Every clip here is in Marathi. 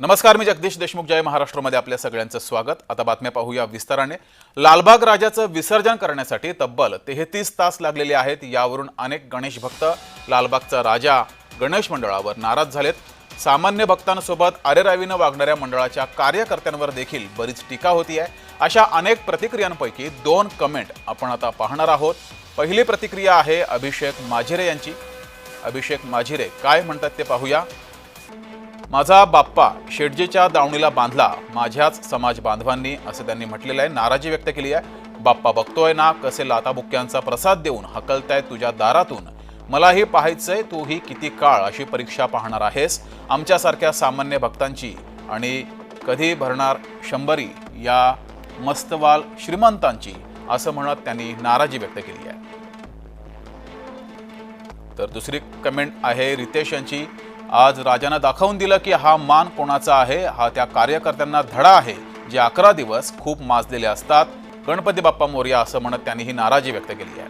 नमस्कार मी जगदीश देशमुख जय महाराष्ट्रामध्ये आपल्या सगळ्यांचं स्वागत. आता बातम्या पाहूया विस्ताराने. लालबाग राजाचं विसर्जन करण्यासाठी तब्बल तेहतीस तास लागलेले आहेत. यावरून अनेक गणेश भक्त लालबागचा राजा गणेश मंडळावर नाराज झालेत. सामान्य भक्तांसोबत अरेरावीनं वागणाऱ्या मंडळाच्या कार्यकर्त्यांवर देखील बरीच टीका होती आहे अशा अनेक प्रतिक्रियांपैकी दोन कमेंट आपण आता पाहणार आहोत. पहिली प्रतिक्रिया आहे अभिषेक माझिरे यांची. अभिषेक माझिरे काय म्हणतात ते पाहूया. माझा बाप्पा शेटजीच्या दावणीला बांधला माझ्याच समाज बांधवांनी असं त्यांनी म्हटलेलं आहे. नाराजी व्यक्त केली आहे. बाप्पा बघतोय ना कसे लाताबुक्क्यांचा प्रसाद देऊन हकलताय तुझ्या दारातून. मलाही पाहायचंय तूही किती काळ अशी परीक्षा पाहणार आहेस. आमच्यासारख्या सामान्य भक्तांची आणि कधी भरणार शंभरी या मस्तवाल श्रीमंतांची असं म्हणत त्यांनी नाराजी व्यक्त केली आहे. तर दुसरी कमेंट आहे रितेश यांची. आज राजानं दाखवून दिलं की हा मान कोणाचा आहे? हा त्या कार्यकर्त्यांना धडा आहे. जे अकरा दिवस खूप माजलेले असतात. गणपती बाप्पा मोर्या असं म्हणत त्यांनी ही नाराजी व्यक्त केली आहे.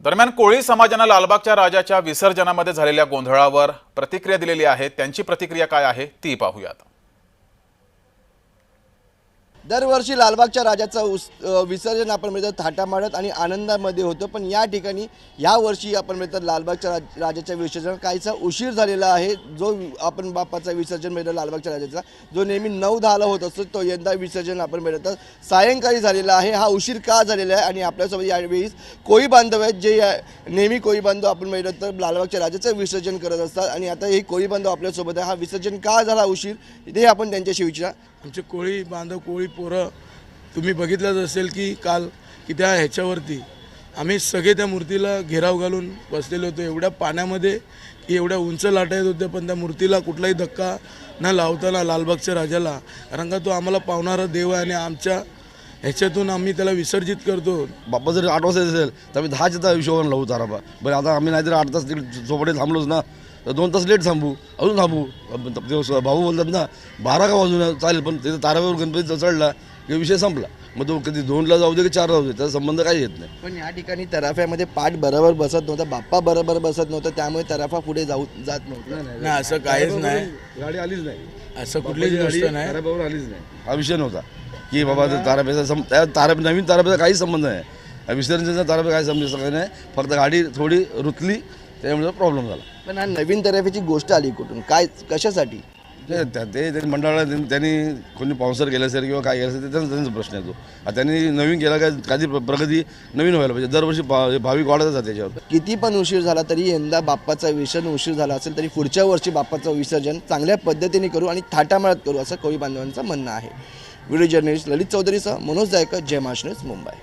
दरम्यान कोळी समाजानं लालबागच्या राजाच्या विसर्जनामध्ये झालेल्या गोंधळावर प्रतिक्रिया दिलेली आहे. त्यांची प्रतिक्रिया काय आहे? ती पाहूयात. दरवर्षी लालबागच्या राजाचं उस विसर्जन आपण मिळतं थाटामाडत आणि आनंदामध्ये होतं. पण या ठिकाणी या वर्षी आपण मिळतं लालबागच्या राज राजाच्या विसर्जन. काहीसा उशीर झालेला आहे. जो आपण बापाचा विसर्जन मिळतं लालबागच्या राजाचा जो नेहमी नऊ दहाला होत असतो तो यंदा विसर्जन आपण मिळतं. सायंकाळी झालेला आहे. हा उशीर का झालेला आहे? आणि आपल्यासोबत यावेळी कोळी बांधव आहेत जे नेहमी कोळी बांधव आपण मिळत तर लालबागच्या राजाचं विसर्जन करत असतात. आणि आता हे कोळी बांधव आपल्यासोबत आहे. हा विसर्जन का झाला उशीर? ते आपण त्यांच्याशी विचारा. आमचे कोळी बांधव कोळी पोरं तुम्ही बघितलंच असेल की काल की त्या ह्याच्यावरती आम्ही सगळे त्या मूर्तीला घेराव घालून बसलेले होतो. एवढ्या पाण्यामध्ये की एवढ्या उंच लाटा येत होत्या पण त्या मूर्तीला कुठलाही धक्का न लावताना लालबागच्या राजाला कारण का तो आम्हाला पावणारा देव आहे आणि आमच्या ह्याच्यातून आम्ही त्याला विसर्जित करतो. बाप्पा जर आठ वाजता असेल तर आम्ही दहाच्या त्या हिशोबाने लावू ताराबा बरं आता आम्ही नाहीतर आठ तास तिकडे झोपडे थांबलोच ना. तर दोन तास लेट थांबू. अजून थांबू. भाऊ बोलतात ना बारा का वाजून चालेल पण तिथं तारावर गणपती चढला की विषय संपला. मग तो कधी दोनला जाऊ दे की चारला जाऊ दे त्याचा संबंध काही येत नाही. पण या ठिकाणी तराफ्यामध्ये पाठ बरोबर बसत नव्हता बाप्पा बरोबर बसत नव्हता त्यामुळे तराफा पुढे जाऊ जात नव्हता. नाही असं काहीच नाही. गाडी आलीच नाही. असं कुठलीच गोष्ट नाही. ताराब्यावर आलीच नाही. हा विषय नव्हता. की बाबा ते ताराब्याचा सं त्या तारा नवीन ताराब्याचा काही संबंध नाही. विसर्जनाचा ताराब्या काही संबंध काही नाही. फक्त गाडी थोडी रुतली त्यामुळे प्रॉब्लेम झाला. पण हा नवीन तराफ्याची गोष्ट आली कुठून? काय कशासाठी? ते त्या- ते त्यांनी मंडळाला त्यांनी- त्यांनी कोणी पावसर केलं असेल किंवा काय केलं असेल ते त्यांचा त्यांचा प्रश्न येतो. आता त्यांनी नवीन केला काय कधी प्रगती नवीन व्हायला पाहिजे. दरवर्षी भा- भाविक वाढतच त्याच्यावर. किती पण उशीर झाला तरी यंदा बाप्पाचा विसर्जन उशीर झाला असेल तरी पुढच्या वर्षी बाप्पाचं विसर्जन चांगल्या पद्धतीने करू आणि थाटामाळात करू असं कोळी बांधवांचं म्हणणं आहे. व्हिडिओ जर्नलिस्ट ललित चौधरीसह मनोज जायकर जय महाराष्ट्र न्यूज, मुंबई.